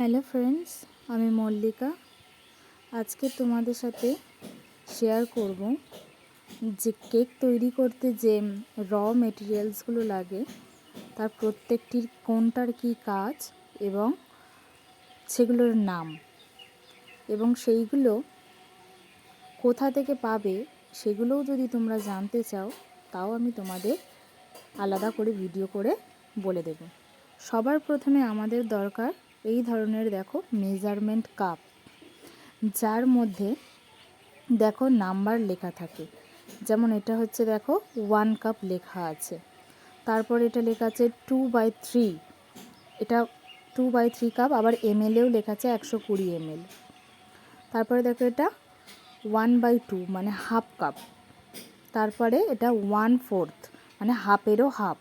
Hello friends আমি মল্লিকা। আজকে তোমাদের সাথে শেয়ার করব যে কেক তৈরি করতে যে র মেটেরিয়ালসগুলো লাগে, তার প্রত্যেকটির কোনটার কী কাজ এবং সেগুলোর নাম। এবং সেইগুলো কোথা থেকে পাবে সেগুলোও যদি তোমরা জানতে চাও, তাও আমি তোমাদের আলাদা করে ভিডিও করে বলে দেব। সবার প্রথমে আমাদের দরকার এই ধরনের দেখো মেজারমেন্ট কাপ যার মধ্যে দেখো নাম্বার লেখা থাকে। যেমন এটা হচ্ছে দেখো ওয়ান কাপ লেখা আছে। তারপর এটা লেখা আছে টু বাই থ্রি এটা টু বাই থ্রি কাপ আবার এমএলেও লেখা আছে একশো কুড়ি এমএল তারপরে দেখো এটা ওয়ান বাই টু মানে হাফ কাপ তারপরে এটা ওয়ান ফোর্থ মানে হাফেরও হাফ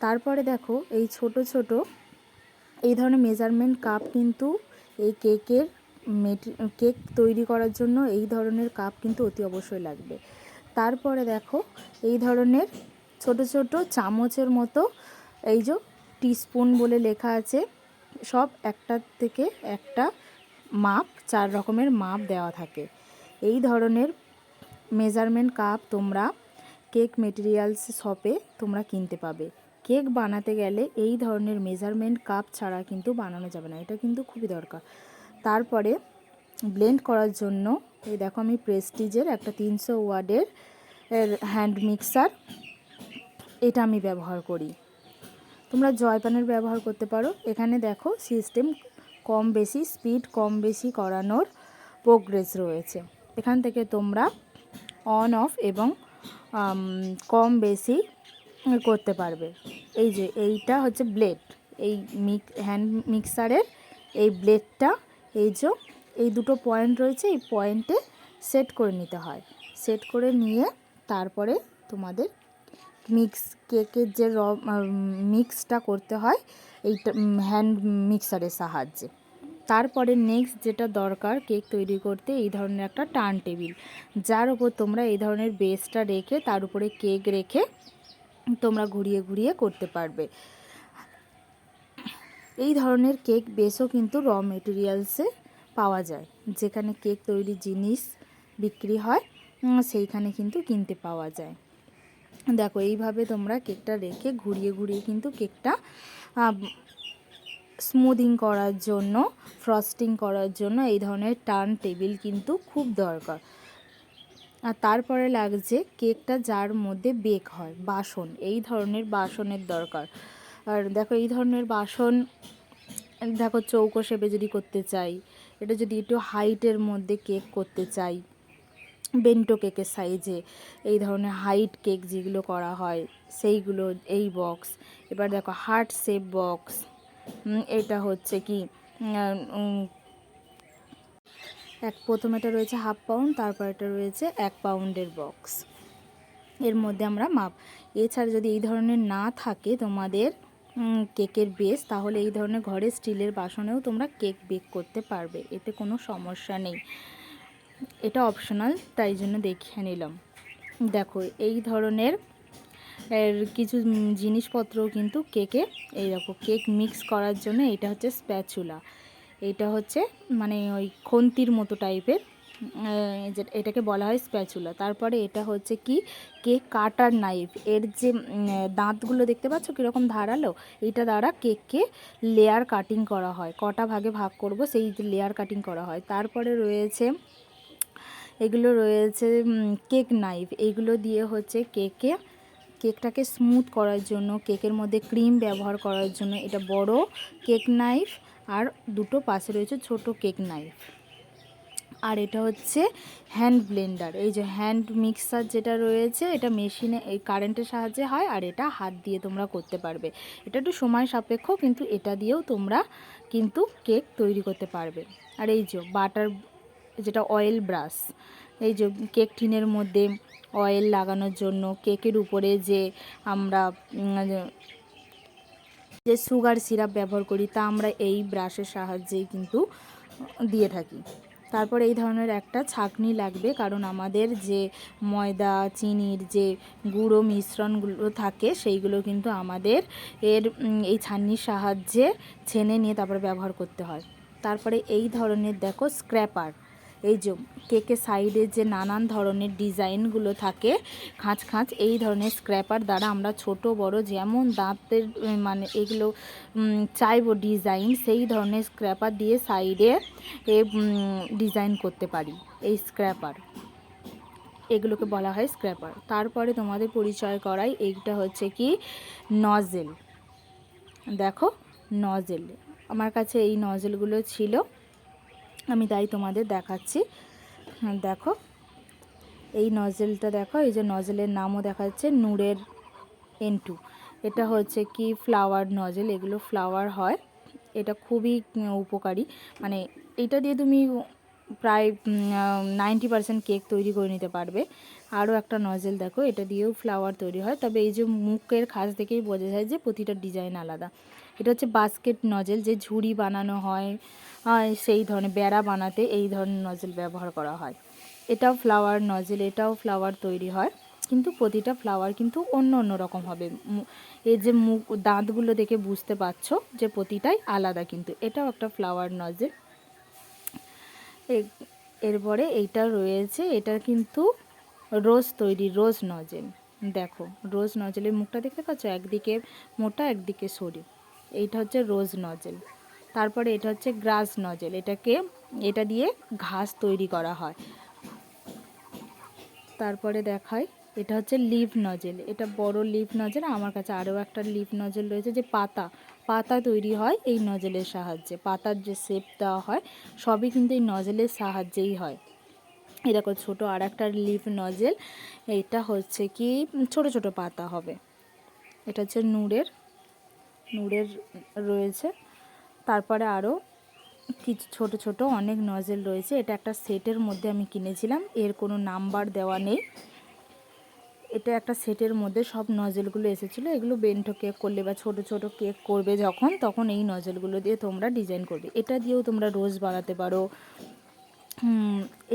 তারপরে দেখো এই ছোট ছোট এই ধরনের মেজারমেন্ট কাপ কিন্তু এই কেকের কেক তৈরি করার জন্য এই ধরনের কাপ কিন্তু অতি অবশ্যই লাগবে। তারপরে দেখো, এই ধরনের ছোট ছোট চামচের মতো এই যে টিস্পুন বলে লেখা আছে, সব একটা থেকে একটা মাপ, চার রকমের মাপ দেওয়া থাকে। এই ধরনের মেজারমেন্ট কাপ তোমরা কেক মেটেরিয়ালস শপে তোমরা কিনতে পাবে। কেক বানাতে গেলে এই ধরনের মেজারমেন্ট কাপ ছাড়া কিন্তু বানানো যাবে না। এটা কিন্তু খুবই দরকার। তারপরে ব্লেন্ড করার জন্য এই দেখো আমি প্রেস্টিজের একটা তিনশো ওয়ার্ডের হ্যান্ড মিক্সার, এটা আমি ব্যবহার করি। তোমরা জয়পানের ব্যবহার করতে পারো। এখানে দেখো সিস্টেম কম বেশি, স্পিড কম বেশি করানোর প্রোগ্রেস রয়েছে। এখান থেকে তোমরা অন অফ এবং কম বেশি করতে পারবে। এই যে এইটা হচ্ছে ব্লেড এই মিক হ্যান্ড মিক্সারের এই ব্লেডটা এই যে এই দুটো পয়েন্ট রয়েছে, এই পয়েন্টে সেট করে নিতে হয়। সেট করে নিয়ে তারপরে তোমাদের মিক্স কেকের যে র মিক্সটা করতে হয়, এইটা হ্যান্ড মিক্সারের সাহায্যে। তারপরে নেক্সট যেটা দরকার কেক তৈরি করতে, এই ধরনের একটা টার্ন টেবিল যার উপর তোমরা এই ধরনের বেসটা রেখে, তার উপরে কেক রেখে তোমরা ঘুরিয়ে ঘুরিয়ে করতে পারবে। এই ধরনের কেক বেসও কিন্তু র মেটেরিয়ালসে পাওয়া যায়। যেখানে কেক তৈরি জিনিস বিক্রি হয় সেইখানে কিন্তু কিনতে পাওয়া যায়। দেখো, এইভাবে তোমরা কেকটা রেখে ঘুরিয়ে ঘুরিয়ে কিন্তু কেকটা স্মুদিং করার জন্য ফ্রস্টিং করার জন্য এই ধরনের টার্ন টেবিল কিন্তু খুব দরকার। আর তারপরে লাগছে কেকটা যার মধ্যে বেক হয়, বাসন। এই ধরনের বাসনের দরকার। আর দেখো, এই ধরনের বাসন, দেখো, চৌকো শেপে যদি করতে চাই, এটা যদি একটু হাইটের মধ্যে কেক করতে চাই, বেন্টো কেকের সাইজে, এই ধরনের হাইট কেক যেগুলো করা হয়, সেইগুলো, এই বক্স। এবার দেখো, হার্ট শেপ বক্স। এটা হচ্ছে কি এক প্রথম এটা রয়েছে হাফ পাউন্ড, তারপর এটা রয়েছে এক পাউন্ডের বক্স। এর মধ্যে আমরা মাপ এছাড়া যদি এই ধরনের না থাকে তোমাদের কেকের বেস তাহলে এই ধরনের ঘরে স্টিলের বাসনেও তোমরা কেক বেক করতে পারবে, এতে কোনো সমস্যা নেই। এটা অপশনাল তাই জন্য দেখিয়ে নিলাম। দেখো, এই ধরনের, এর কিছু জিনিসপত্রও কিন্তু কেকে, এই দেখো, কেক মিক্স করার জন্য এটা হচ্ছে স্প্যাচুলা। এটা হচ্ছে মানে ওই খন্তির মতো টাইপের এটাকে বলা হয় স্প্যাচুলা। তারপরে এটা হচ্ছে কি? কেক কাটার নাইফ। এর যে দাঁতগুলো দেখতে পাচ্ছ কীরকম ধারালো? এইটা দ্বারা কেককে লেয়ার কাটিং করা হয়। কটা ভাগে ভাগ করব, সেই লেয়ার কাটিং করা হয়। তারপরে রয়েছে, এগুলো রয়েছে কেক নাইফ। এইগুলো দিয়ে হচ্ছে কেকে, কেকটাকে স্মুথ করার জন্য, কেকের মধ্যে ক্রিম ব্যবহার করার জন্য এটা বড় কেক নাইফ। আর দুটো পাশে রয়েছে ছোট কেক নাইফ। আর এটা হচ্ছে হ্যান্ড ব্লেন্ডার। এই যে হ্যান্ড মিক্সার যেটা রয়েছে, এটা মেশিনে, এই কারেন্টের সাহায্যে হয় আর এটা হাত দিয়ে তোমরা করতে পারবে। এটা একটু সময় সাপেক্ষ, কিন্তু এটা দিয়েও তোমরা কিন্তু কেক তৈরি করতে পারবে। আর এই যে বাটার, যেটা অয়েল ব্রাশ, এই যে কেক টিনের মধ্যে অয়েল লাগানোর জন্য, কেকের উপরে যে আমরা যে সুগার সিরাপ ব্যবহার করি, তা আমরা এই ব্রাশের সাহায্যেই কিন্তু দিয়ে থাকি। তারপর এই ধরনের একটা ছাঁকনি লাগবে, কারণ আমাদের যে ময়দা, চিনির যে গুঁড়ো মিশ্রণগুলো থাকে, সেইগুলো কিন্তু আমাদের এর এই ছান্নির সাহায্যে ছেনে নিয়ে তারপরে ব্যবহার করতে হয়। তারপরে এই ধরনের দেখো স্ক্র্যাপার এই যে কেকের সাইডে যে নানান ধরনের ডিজাইনগুলো থাকে, খাঁচ খাঁচ, এই ধরনের স্ক্র্যাপার দ্বারা আমরা ছোট, বড় যেমন দাঁতের মানে এগুলো চাইব ডিজাইন সেই ধরনের স্ক্র্যাপার দিয়ে সাইডে, এ ডিজাইন করতে পারি, এই স্ক্র্যাপার এগুলোকে বলা হয় স্ক্র্যাপার তারপরে তোমাদের পরিচয় করাই, এইটা হচ্ছে কি? নজেল দেখো নজেল আমার কাছে এই নজেলগুলো ছিল। আমি তাই তোমাদের দেখাচ্ছি। হ্যাঁ, দেখো। এই নজেলটা দেখো এই যে নজেলের নামও দেখাচ্ছে নূরের এন এটা হচ্ছে কি ফ্লাওয়ার নজেল এগুলো ফ্লাওয়ার হয়। এটা খুবই উপকারী। মানে এটা দিয়ে তুমি প্রায় নাইনটি পার্সেন্ট কেক তৈরি করে নিতে পারবে। আরও একটা নজেল দেখো, এটা দিয়েও ফ্লাওয়ার তৈরি হয়। তবে এই যে মুখের খাস থেকেই বোঝা যায় যে প্রতিটা ডিজাইন আলাদা। এটা হচ্ছে বাস্কেট নজেল যে ঝুড়ি বানানো হয় সেই ধরনের বেড়া বানাতে এই ধরনের নজেল ব্যবহার করা হয়। এটাও ফ্লাওয়ার নজেল এটাও ফ্লাওয়ার তৈরি হয়। কিন্তু প্রতিটা ফ্লাওয়ার কিন্তু অন্য অন্য রকম হবে। এই যে মুখ দাঁতগুলো দেখে বুঝতে পারছ যে প্রতিটাই আলাদা কিন্তু। এটাও একটা ফ্লাওয়ার নজেল এরপরে এইটা রয়েছে, এটা কিন্তু রোজ তৈরি, রোজ নজেল। দেখো, রোজ নজেলের মুখটা দেখতে পাচ্ছ? একদিকে মোটা, একদিকে সরু। এইটা হচ্ছে রোজ নজেল। তারপরে এটা হচ্ছে গ্রাস নজেল। এটাকে, এটা দিয়ে ঘাস তৈরি করা হয়। তারপরে দেখাই। এটা হচ্ছে লিভ নজেল এটা বড় লিভ নজেল আমার কাছে আরও একটা লিভ নজেল রয়েছে যে পাতা। পাতা তৈরি হয় এই নজেলের সাহায্যে। পাতার যে শেপ দেওয়া হয়, সবই কিন্তু এই নজেলের সাহায্যেই হয়। এরকম ছোট আর একটা লিভ নজেল এটা হচ্ছে কি, ছোট ছোট পাতা হবে। এটা হচ্ছে নূরের নূরের রয়েছে। তারপরে আরও কিছু ছোট ছোট অনেক নজেল রয়েছে। এটা একটা সেটের মধ্যে আমি কিনেছিলাম। এর কোনো নাম্বার দেওয়া নেই। এটা একটা সেটের মধ্যে সব নজেলগুলো এসেছিল। এগুলো বেন্টো কেক করলে বা ছোট ছোট কেক করবে যখন, তখন এই নজেলগুলো দিয়ে তোমরা ডিজাইন করবে। এটা দিয়েও তোমরা রোজ বানাতে পারো।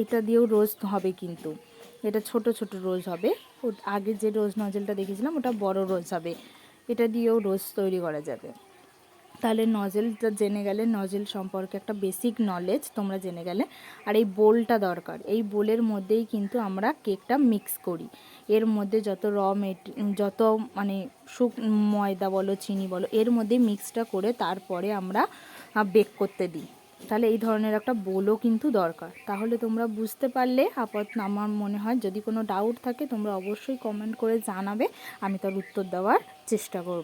এটা দিয়েও রোজ হবে কিন্তু। এটা ছোট ছোট রোজ হবে। আগে যে রোজ নজেলটা দেখেছিলাম, ওটা বড় রোজ হবে। এটা দিয়েও রোজ তৈরি করা যাবে। তাহলে নজেলটা জেনে গেলে, নজেল সম্পর্কে একটা বেসিক নলেজ তোমরা জেনে গেলে। আর এই বোলটা দরকার। এই বোলের মধ্যেই কিন্তু আমরা কেকটা মিক্স করি। এর মধ্যে যত র মেট যত মানে শুক ময়দা বলো, চিনি বলো, এর মধ্যে মিক্সটা করে তারপরে আমরা বেক করতে দিই। তাহলে এই ধরনের একটা বোলও কিন্তু দরকার। তাহলে তোমরা বুঝতে পারলে, আপাত আমার মনে হয় যদি কোনো ডাউট থাকে তোমরা অবশ্যই কমেন্ট করে জানাবে। আমি তার উত্তর দেওয়ার চেষ্টা করব।